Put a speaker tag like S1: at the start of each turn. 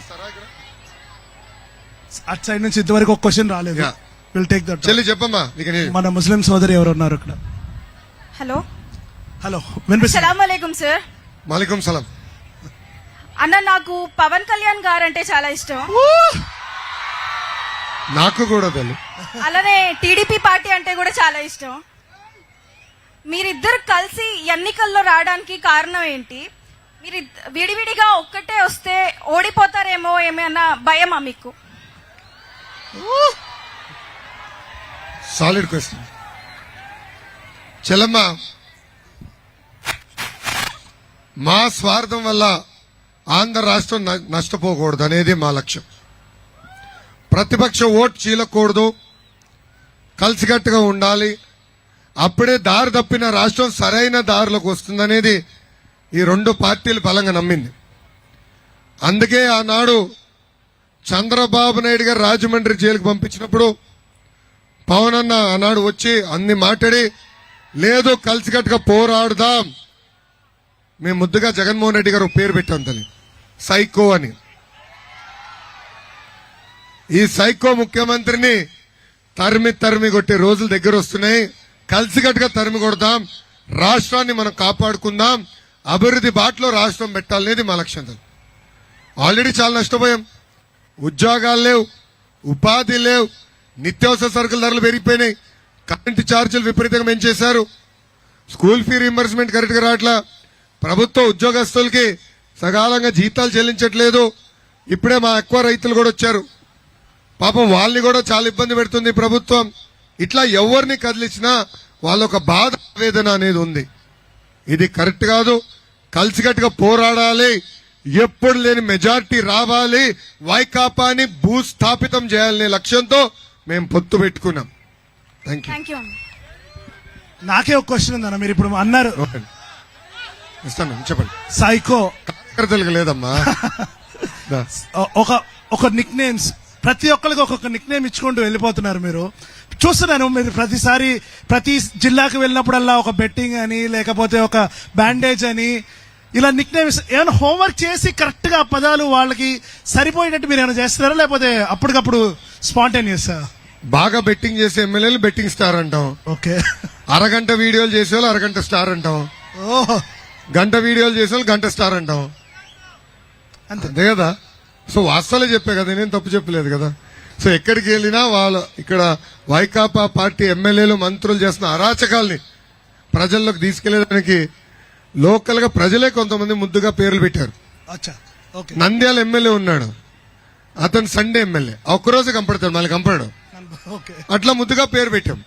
S1: ఇక్కడ?
S2: అటు సైడ్ నుంచి ఇంతవరకు ఒక క్వశ్చన్ రాలేదు. విల్ టేక్ దట్
S1: చెల్లి చెప్పమ్మా
S2: మన ముస్లిం సోదరి ఎవరు ఉన్నారు ఇక్కడ
S3: హలో
S2: హలో
S3: సలాం అలైకుం సార్
S1: మాలికం సలాం.
S3: అన్న నాకు పవన్ కళ్యాణ్ గారు అంటే చాలా ఇష్టం.
S1: నాకు కూడా తెలు.
S3: అలానే టీడీపీ పార్టీ అంటే కూడా చాలా ఇష్టం. మీరిద్దరు కలిసి ఎన్నికల్లో రావడానికి కారణం ఏంటి? మీరు విడివిడిగా ఒక్కటే ఓడిపోతారేమో ఏమైనా భయమా మీకు?
S1: Solid question. చెల్లమ్మ మా స్వార్థం వల్ల ఆంధ్ర రాష్ట్రం న- నష్టపోకూడదు అనేది మా లక్ష్యం. ప్రతిపక్ష ఓటు చీలకూడదు. కలిసికట్టుగా ఉండాలి. అప్పుడే దారి తప్పిన రాష్ట్రం సరైన దారిలోకి వస్తుందనేది ఈ రెండు పార్టీలు బలంగా నమ్మింది. అందుకే ఆనాడు చంద్రబాబు నాయుడు గారు రాజమండ్రి జైలుకు పంపించినప్పుడు పవన్ అన్న ఆనాడు వచ్చి అన్ని మాట్లాడి లేదు కలిసికట్టుగా పోరాడుదాం. మేము ముద్దుగా జగన్మోహన్ రెడ్డి గారు ఒక పేరు పెట్టాం తల్లి. సైకో అని. ఈ సైకో ముఖ్యమంత్రిని తరిమి తరిమి కొట్టే రోజులు దగ్గర వస్తున్నాయి. కలిసికట్టుగా తరిమి కొడదాం. రాష్ట్రాన్ని మనం కాపాడుకుందాం. అభివృద్ధి బాటలో రాష్ట్రం పెట్టాలనేది మా లక్ష్యం తల్లి. ఆల్రెడీ చాలా నష్టపోయాం. ఉద్యోగాలు లేవు ఉపాధి లేవు నిత్యావసర సరుకుల ధరలు పెరిగిపోయినాయి. కరెంటు ఛార్జీలు విపరీతంగా పెంచేశారు. స్కూల్ ఫీ రీంబర్స్మెంట్ కరెక్ట్గా రావట్లా. ప్రభుత్వ ఉద్యోగస్తులకి సకాలంగా జీతాలు చెల్లించట్లేదు. ఇప్పుడే మా ఎక్కువ రైతులు కూడా వచ్చారు. పాపం వాళ్ళని కూడా చాలా ఇబ్బంది పెడుతుంది ప్రభుత్వం. ఇట్లా ఎవరిని కదిలించినా వాళ్ళ ఒక బాధ వేదన అనేది ఉంది. ఇది కరెక్ట్ కాదు. కలిసికట్టుగా పోరాడాలి. ఎప్పుడు లేని మెజార్టీ రావాలి. వైకాపాని భూస్థాపితం చేయాలనే లక్ష్యంతో మేము పొత్తు పెట్టుకున్నాం. థ్యాంక్ యూ
S2: నాకే ఒక క్వశ్చన్ ఉందన్న మీరు ఇప్పుడు అన్నారు.
S1: ఇస్తాను చెప్పండి.
S2: సైకో.
S1: కార్యకర్తలకు లేదమ్మా.
S2: ఒక ఒక నిక్ నేమ్స్ ప్రతి ఒక్కరికి ఒక్కొక్క నిక్ నేమ్ ఇచ్చుకుంటూ వెళ్ళిపోతున్నారు మీరు. చూస్తున్నాను మీరు ప్రతిసారి ప్రతి జిల్లాకు వెళ్ళినప్పుడల్లా ఒక బెట్టింగ్ అని లేకపోతే ఒక బ్యాండేజ్ అని ఇలా నిక్ నేమ్స్ ఏమైనా హోంవర్క్ చేసి కరెక్ట్గా ఆ పదాలు వాళ్ళకి సరిపోయేటట్టు మీరు ఏమైనా చేస్తున్నారా? లేకపోతే అప్పటికప్పుడు స్పాంటేనియస్
S1: బాగా బెట్టింగ్ చేసే ఎమ్మెల్యేలు బెట్టింగ్ స్టార్ అంటాం.
S2: ఓకే.
S1: అరగంట వీడియోలు చేసే వాళ్ళు అరగంట స్టార్ అంటాం.
S2: ఓహో.
S1: గంట వీడియోలు చేసే గంట స్టార్ అంటాం.
S2: అంతే.
S1: అంతే కదా? సో వాస్తవాలే చెప్పే కదా నేను తప్పు చెప్పలేదు కదా? సో ఎక్కడికి వెళ్ళినా వాళ్ళ ఇక్కడ వైకాపా పార్టీ ఎమ్మెల్యేలు మంత్రులు చేస్తున్న అరాచకాల్ని ప్రజల్లోకి తీసుకెళ్ళేదానికి లోకల్గా ప్రజలే కొంతమంది ముద్దుగా పేర్లు పెట్టారు. నంద్యాల ఎమ్మెల్యే ఉన్నాడు. అతను సండే ఎమ్మెల్యే. ఒక్కరోజు కంపడతాడు మళ్ళీ కంపడాడు
S2: ఓకే.
S1: అట్లా ముద్దుగా పేరు పెట్టాం.